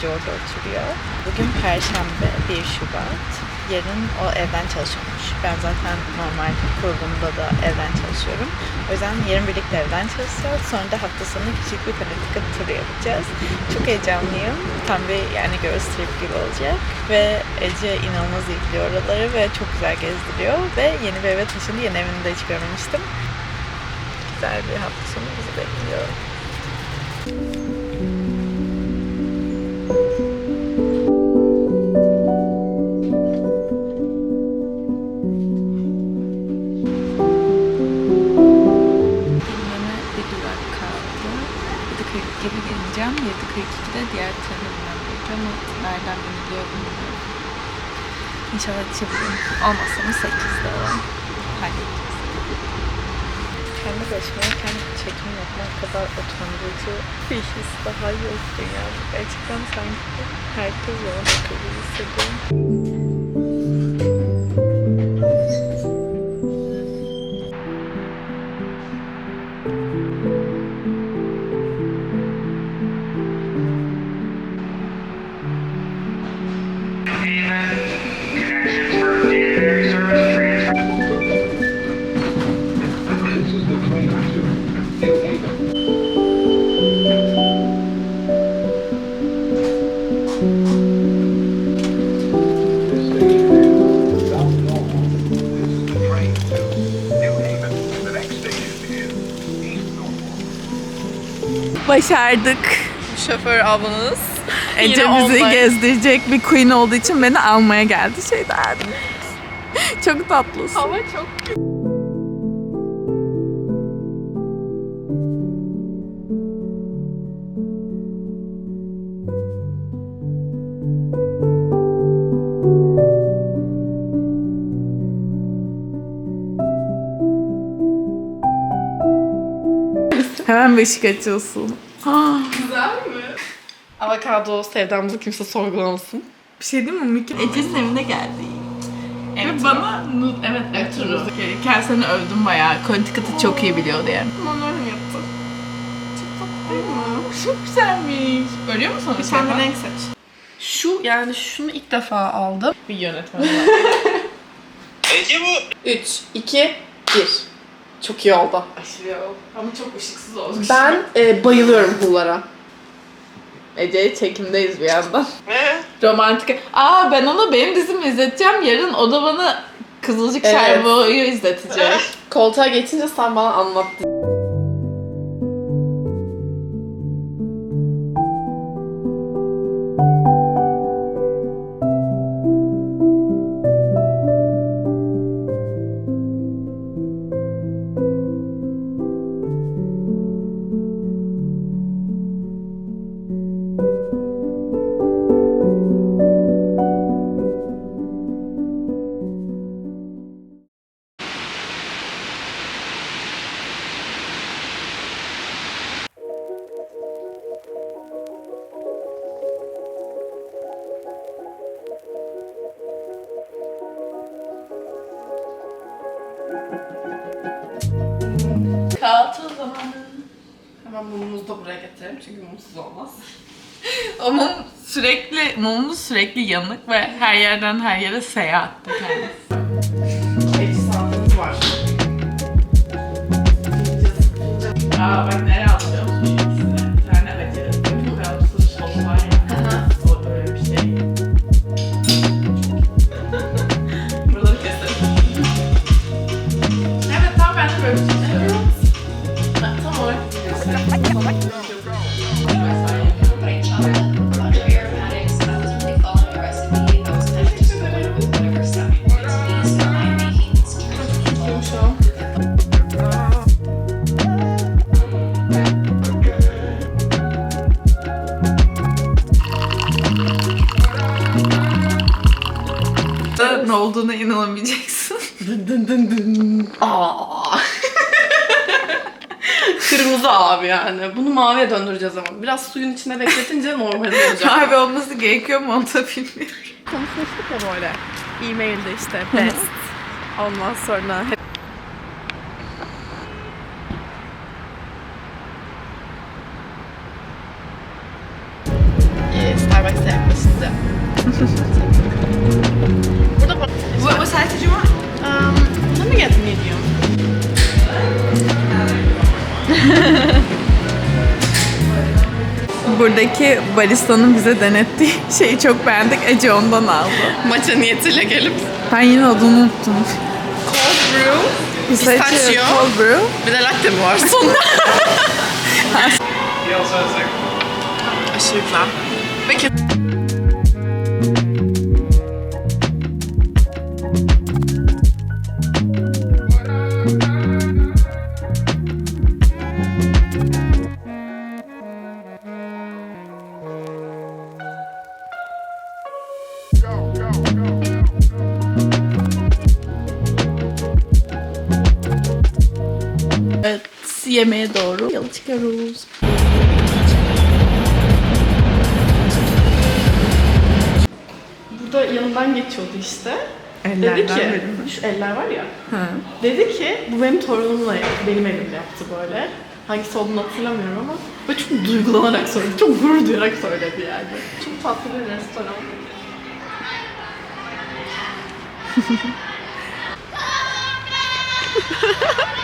çıktım. Ece'nin yanına gidiyorum. Ece orada oturuyor. Bugün Perşembe 1 Şubat. Yarın o evden çalışıyormuş. Ben zaten normal kurulumda da evden çalışıyorum. O yüzden yarın birlikte evden çalışacağız. Sonra da hafta sonu küçük bir Connecticut turu yapacağız. Çok heyecanlıyım. Tam bir yani girls trip gibi olacak. Ve Ece inanılmaz ilgiliyor oraları ve çok güzel gezdiriyor. Ve yeni bir eve taşındı. Yeni evini de hiç görmemiştim. Güzel bir hafta sonu bizi bekliyor. Bilmeme bir durak kaldı. 7.40 gibi geleceğim. 7.42'de diğer trene bineceğim. Ama nereden biniliyor bilmiyorum. İnşallah yetişebilirim. Olmazsa mı 8'de olan halledeceğiz. Kendi başıma çekim yapmak kadar utandırıcı bir his daha yok dünyada. Gerçekten sanki herkes bana bakıyor hissediyorum. Başardık. Şoför ablanız. Ece Yine bizi online. gezdirecek bir queen olduğu için beni almaya geldi şeyden. Çok tatlısın. Hava çok Hemen beşik açıyorsun. Güzel mi? Avokado sevdamızı kimse sorgulamasın. Bir şey değil mi? Mükemmel. Ece'nin evine geldi. Ve bana nu- evet evet Kendisini seni övdüm bayağı. Connecticut'ı çok iyi biliyor diye. Bana öyle yaptı. Çok tatlı değil mi? Çok güzelmiş. Örüyor musun? Bir tane renk seç. Şu yani şunu ilk defa aldım. bir yönetmen. Ece bu. 3, 2, 1. Çok iyi oldu. Aşırı oldu. Ama çok ışıksız olmuş. Ben e, bayılıyorum pullara. Ece'ye çekimdeyiz bir yandan. Ne? Romantik. Aa ben ona benim dizimi izleteceğim. Yarın o da bana Kızılcık Evet. Şerbau'yu izletecek. Koltuğa geçince sen bana anlattın. Hemen mumumuzu da buraya getirelim çünkü mumsuz olmaz. O mum sürekli, mumumuz sürekli yanık ve her yerden her yere seyahatte kendisi. Sandığımız var. Aa bak nereye abi yani. Bunu maviye döndüreceğiz ama. Biraz suyun içine bekletince normal olacak. Abi olması gerekiyor mu onu da bilmiyorum. Konuşmuştuk ya böyle. E-mailde işte best. Ondan sonra hep Buradaki baristanın bize denettiği şeyi çok beğendik. Ece ondan aldı. Maça niyetiyle gelip Ben yine adını unuttum. cold brew, Pistachio. cold brew. bir de latte mi var sonunda? Aşırı güzel. Peki. Yemeğe doğru yola çıkıyoruz. Burada yanından geçiyordu işte. Ellerden dedi ki, biri mi? şu eller var ya. Hı. Dedi ki, bu benim torunumla yaptı, benim elimle yaptı böyle. Hangisi olduğunu hatırlamıyorum ama böyle çok duygulanarak söyledi, çok gurur duyarak söyledi yani. Çok tatlı bir restoran.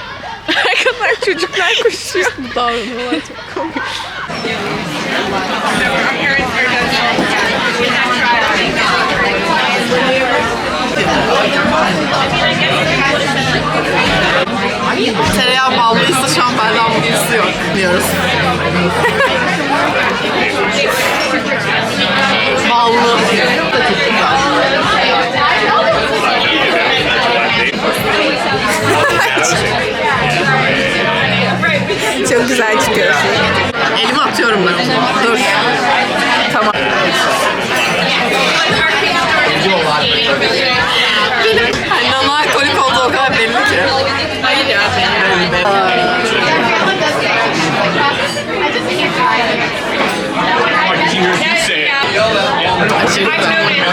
Arkadan çocuklar koşuyor. Davranıyorlar çok komik. Hani ana alkolik olduğu o kadar belli ki. Hayır ya Aşırı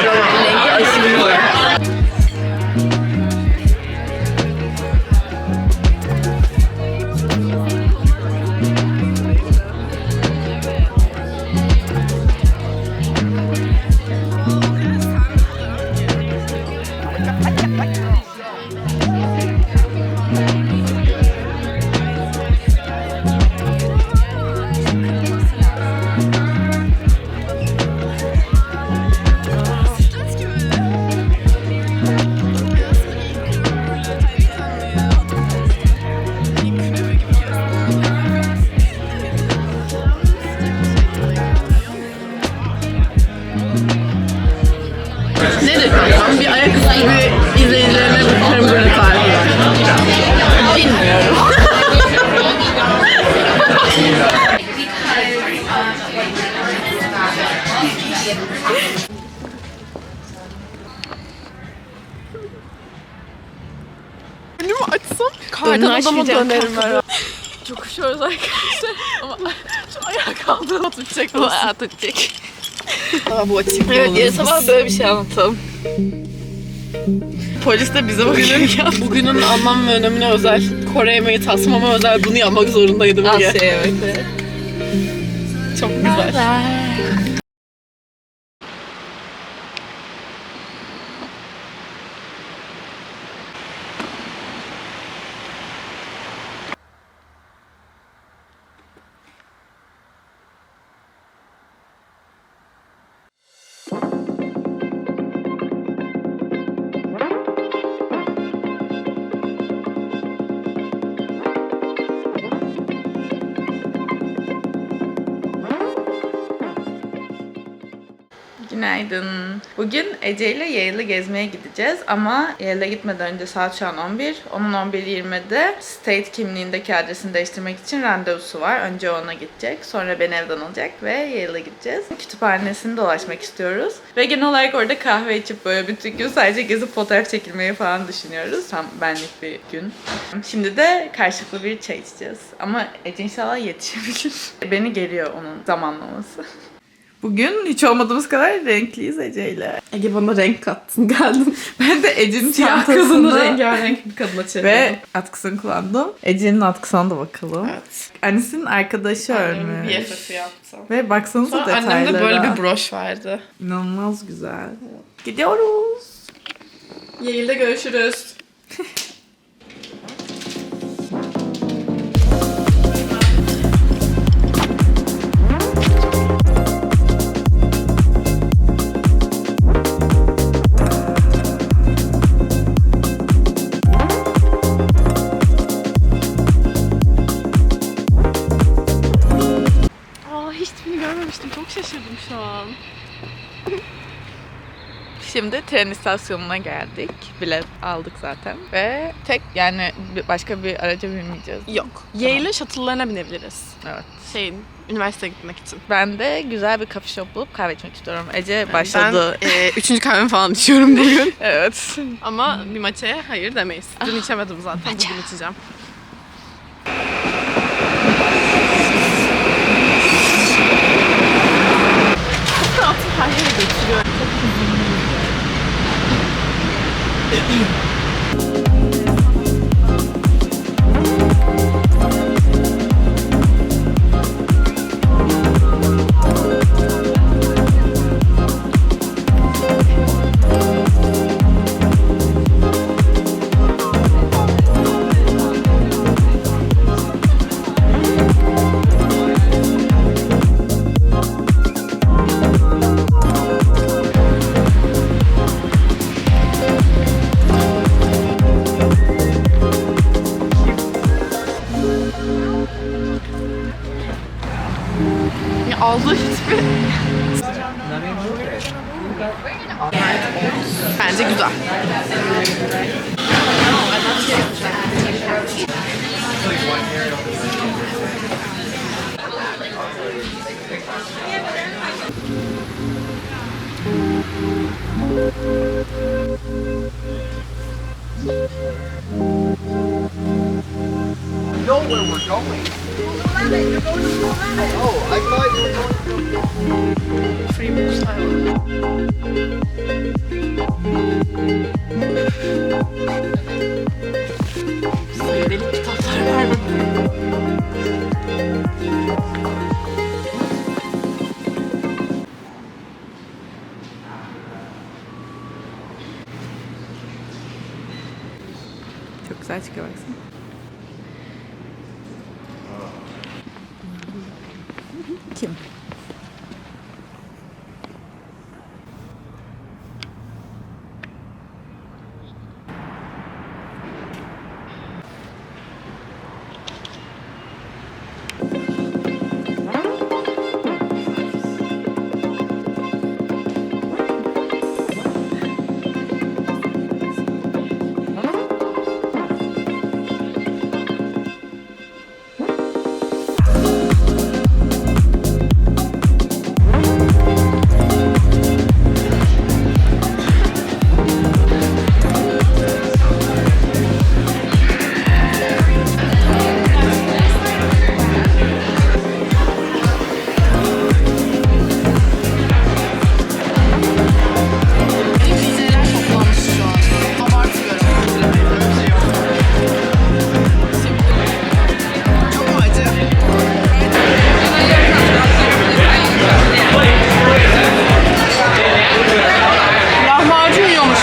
adama açmayacağım. Çok üşüyoruz arkadaşlar. Ama şu ayağa kaldığım tutacak mısın? tutacak. Aa, bu açık Evet, yarın sabah böyle bir şey anlatalım. Polis de bize bakıyor. Bugünün anlam ve önemine özel, Kore yemeği tasmama özel bunu yapmak zorundaydım diye. Asya yemekleri. Çok güzel. Günaydın. Bugün Ece ile Yayıl'ı gezmeye gideceğiz ama Yayıl'a gitmeden önce saat şu an 11. Onun 11.20'de state kimliğindeki adresini değiştirmek için randevusu var. Önce ona gidecek. Sonra beni evden alacak ve Yayıl'a gideceğiz. Kütüphanesini dolaşmak istiyoruz. Ve genel olarak orada kahve içip böyle bütün gün sadece gezip fotoğraf çekilmeyi falan düşünüyoruz. Tam benlik bir gün. Şimdi de karşılıklı bir çay içeceğiz. Ama Ece inşallah yetişebilir. Beni geriyor onun zamanlaması. Bugün hiç olmadığımız kadar renkliyiz Ece'yle. Ege bana renk kattın geldin. Ben de Ece'nin Siyah çantasını rengarenk bir kadına çevirdim. ve atkısını kullandım. Ece'nin atkısına da bakalım. Evet. Annesinin arkadaşı Annem örmüş. BFF'i yaptı. Ve baksanıza Sonra detaylara. annem de böyle bir broş verdi. İnanılmaz güzel. Gidiyoruz. Yayılda görüşürüz. görmemiştim. Çok şaşırdım şu an. Şimdi tren istasyonuna geldik. Bilet aldık zaten. Ve tek yani başka bir araca binmeyeceğiz. Yok. Yayla shuttle'larına binebiliriz. Evet. Şeyin, üniversiteye gitmek için. Ben de güzel bir coffee shop bulup kahve içmek istiyorum. Ece başladı. Ben e, üçüncü kahvemi falan içiyorum bugün. evet. Ama bir maçaya hayır demeyiz. Dün içemedim zaten. Bugün içeceğim. Altı her yere götürüyor. Ya know where we're going. You're going to Oh, I thought you were going to Freeman's Island. Freeman's Island. çok güzel çıkıyor. Тім.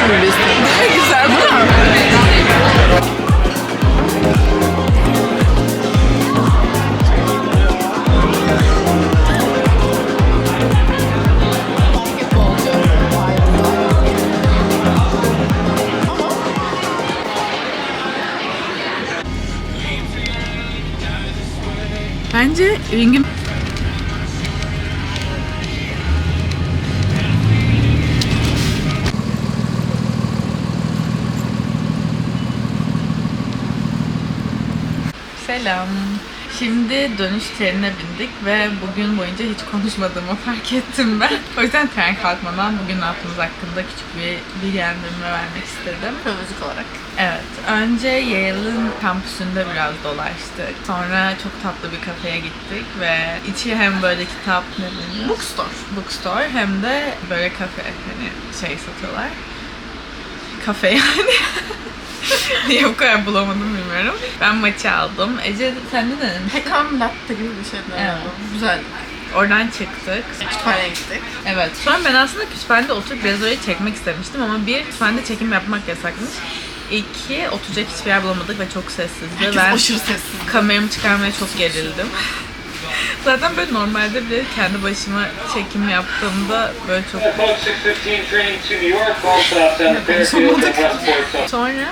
Gibi istedim. Değil mi? Güzel değil mi? Bence ringin Selam. Şimdi dönüş trenine bindik ve bugün boyunca hiç konuşmadığımı fark ettim ben. O yüzden tren kalkmadan bugün yaptığımız hakkında küçük bir bilgilendirme vermek istedim. Kronolojik olarak. Evet, önce Yale'ın kampüsünde biraz dolaştık. Sonra çok tatlı bir kafeye gittik ve içi hem böyle kitap ne deniyor? Bookstore. bookstore hem de böyle kafe hani şey satıyorlar. Kafe yani. Niye bu kadar bulamadım bilmiyorum. Ben maçı aldım. Ece sen de denedin. Pekam latte gibi bir şey Evet. Güzel. Oradan çıktık. Kütüphaneye gittik. Evet. Sonra ben aslında kütüphanede oturup biraz orayı çekmek istemiştim ama bir kütüphanede çekim yapmak yasakmış. İki oturacak hiçbir yer bulamadık ve çok sessizdi. Herkes ben aşırı sessiz. kameramı çıkarmaya çok gerildim. Zaten böyle normalde bile kendi başıma çekim yaptığımda böyle çok Folks, 615 train to New York, all stops on the Fairfield and Westport. Sonra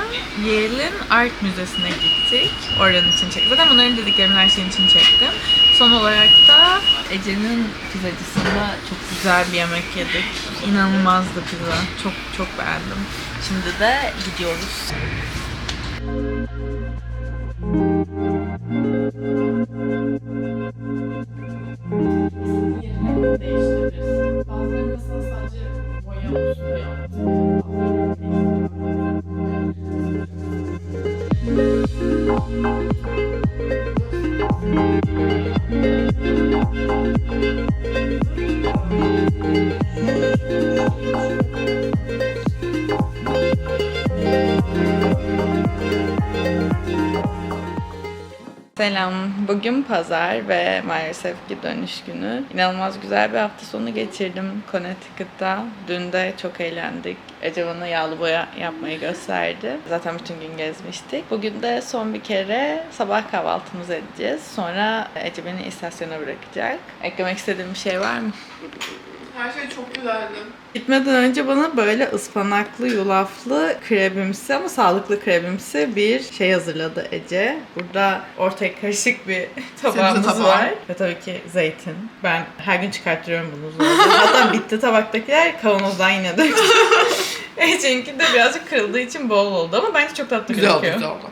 Yale'in Art Müzesi'ne gittik. Oranın için çektim. Zaten bunların dediklerimin her şeyin için çektim. Son olarak da Ece'nin pizzacısında çok güzel bir yemek yedik. İnanılmazdı pizza. Çok çok beğendim. Şimdi de gidiyoruz. Selam. Bugün pazar ve maalesef ki dönüş günü. İnanılmaz güzel bir hafta sonu geçirdim Connecticut'ta. Dün de çok eğlendik. Ece bana yağlı boya yapmayı gösterdi. Zaten bütün gün gezmiştik. Bugün de son bir kere sabah kahvaltımızı edeceğiz. Sonra Ece beni istasyona bırakacak. Eklemek istediğim bir şey var mı? Her şey çok güzeldi. Gitmeden önce bana böyle ıspanaklı, yulaflı, krebimsi ama sağlıklı krebimsi bir şey hazırladı Ece. Burada ortaya karışık bir tabağımız tabağı. var. Ve tabii ki zeytin. Ben her gün çıkarttırıyorum bunu zorla. Hatta bitti tabaktakiler kavanozdan yine döktüm. Ece'ninki de birazcık kırıldığı için bol oldu ama bence çok tatlı Güzel oldu, gözüküyor. güzel oldu.